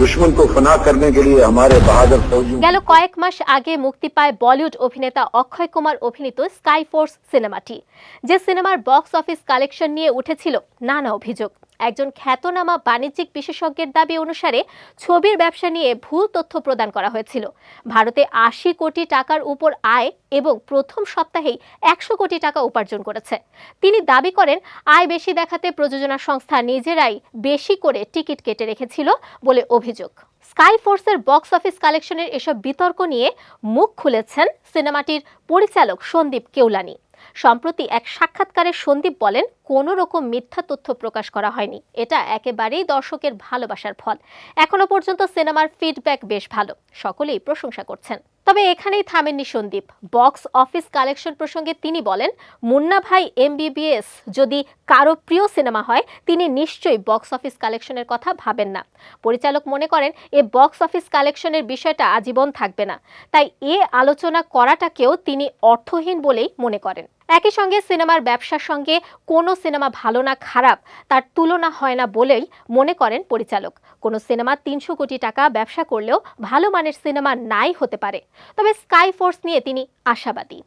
দুশ্মন ফনা করনে কে লিয়ে বাহাদুর ফৌজি গেল কয়েক মাস আগে মুক্তি পায় বলিউড অভিনেতা অক্ষয় কুমার, অভিনীত স্কাই ফোর্স সিনেমাটি। যে সিনেমার বক্স অফিস কালেকশন নিয়ে উঠেছিল নানা অভিযোগ। একজন খ্যাতনামা বাণিজ্যিক বিশেষজ্ঞের দাবি অনুসারে ছবির ব্যবসা নিয়ে ভুল তথ্য প্রদান করা হয়েছিল। ভারতে আশি কোটি টাকার উপর আয় এবং প্রথম সপ্তাহেই একশো কোটি টাকা উপার্জন করেছে। তিনি দাবি করেন, আয় বেশি দেখাতে প্রযোজনা সংস্থা নিজেরাই বেশি করে টিকিট কেটে রেখেছিল বলে অভিযোগ। স্কাই ফোর্সের বক্স অফিস কালেকশনের এসব বিতর্ক নিয়ে মুখ খুলেছেন সিনেমাটির পরিচালক সন্দীপ কেউলানি। সম্প্রতি এক সাক্ষাৎকারে সন্দীপ বলেন, কোনো রকম মিথ্যা তথ্য প্রকাশ করা হয়নি। এটা একেবারেই দর্শকের ভালোবাসার ফল। এখনও পর্যন্ত সিনেমার ফিডব্যাক বেশ ভালো। সকলেই প্রশংসা করছেন। তবে এখানেই থামেননি সন্দীপ। বক্স অফিস কালেকশন প্রসঙ্গে তিনি বলেন, মুন্না ভাই এমবিবিএস যদি কারও প্রিয় সিনেমা হয়, তিনি নিশ্চয়ই বক্স অফিস কালেকশনের কথা ভাবেন না। পরিচালক মনে করেন, এ বক্স অফিস কালেকশনের বিষয়টা আজীবন থাকবে না। তাই এ আলোচনা করাটাকেও তিনি অর্থহীন বলেই মনে করেন। একই সঙ্গে সিনেমার ব্যবসার সঙ্গে কোনো সিনেমা ভালো না খারাপ, তার তুলনা হয় না বলেই মনে করেন পরিচালক। কোনো সিনেমা তিনশো কোটি টাকা ব্যবসা করলেও ভালো মানের সিনেমা নাই হতে পারে। তবে স্কাই ফোর্স নিয়ে তিনি আশাবাদী।